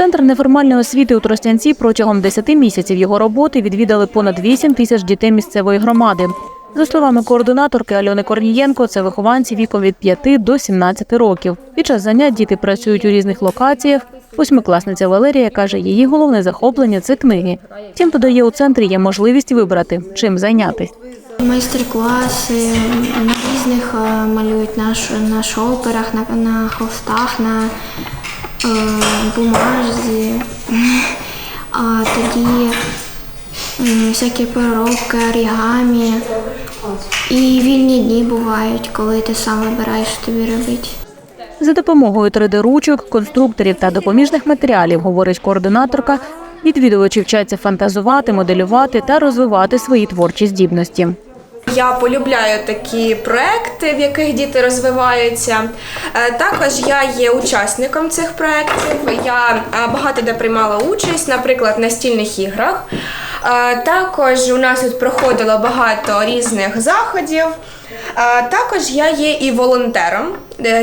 Центр неформальної освіти у Тростянці протягом 10 місяців його роботи відвідали понад 8 тисяч дітей місцевої громади. За словами координаторки Альони Корнієнко, це вихованці віком від 5 до 17 років. Під час занять діти працюють у різних локаціях. Восьмикласниця Валерія каже, її головне захоплення це книги. Втім, додає, у центрі є можливість вибрати, чим зайнятися. Майстер-класи на різних е, малюють на, ш- на шоперах, на, на холстах, на бумажці. А тоді всякі переробки, орігамі. І вільні дні бувають, коли ти сам вибираєш, тобі робити. За допомогою 3D-ручок, конструкторів та допоміжних матеріалів, говорить координаторка, відвідувачі вчаться фантазувати, моделювати та розвивати свої творчі здібності. Я полюбляю такі проекти, в яких діти розвиваються. Е, Також я є учасником цих проєктів. Я е, багато де приймала участь, наприклад, в настільних іграх. Е, Також у нас тут проходило багато різних заходів. Також я є і волонтером.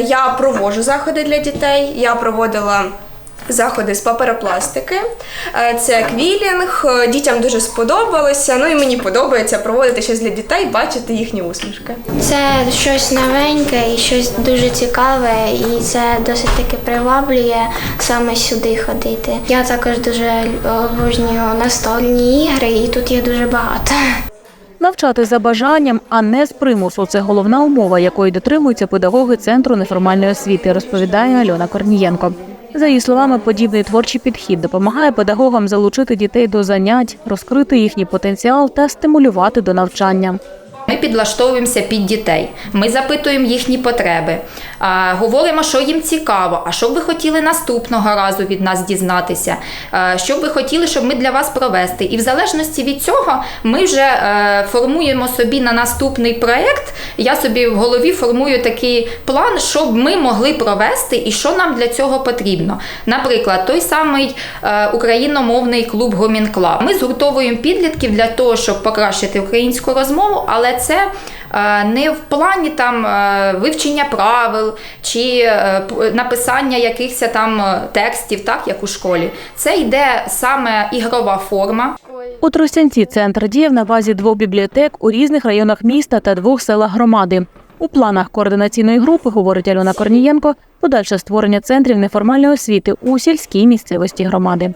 Я проводжу заходи для дітей. Я проводила заходи з паперопластики. Е, Це квілінг. Е, Дітям дуже сподобалося. Ну і мені подобається проводити щось для дітей, бачити їхні усмішки. Це щось новеньке і щось дуже цікаве, і це досить таки приваблює саме сюди ходити. Я також дуже обожнюю настольні ігри, і тут їх дуже багато. Навчати за бажанням, а не з примусу це головна умова, якої дотримуються педагоги центру неформальної освіти, розповідає Альона Корнієнко. За її словами, подібний творчий підхід допомагає педагогам залучити дітей до занять, розкрити їхній потенціал та стимулювати до навчання. Ми підлаштовуємося під дітей. Ми запитуємо їхні потреби, говоримо, що їм цікаво, а що б ви хотіли наступного разу від нас дізнатися, що б ви хотіли, щоб ми для вас провести. І в залежності від цього ми вже е, формуємо собі на наступний проєкт. Я собі в голові формую такий план, що б ми могли провести і що нам для цього потрібно. Наприклад, той самий е, україномовний клуб Гомін Клаб. Ми згуртовуємо підлітків для того, щоб покращити українську розмову, але це е, не в плані там е, вивчення правил чи е, написання якихось там текстів, так як у школі. Це йде саме ігрова форма. У Тростянці центр діяв на базі двох бібліотек у різних районах міста та двох селах громади. У планах координаційної групи, говорить Альона Корнієнко, подальше створення центрів неформальної освіти у сільській місцевості громади.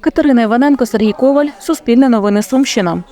Катерина Іваненко, Сергій Коваль, Суспільне новини Сумщина.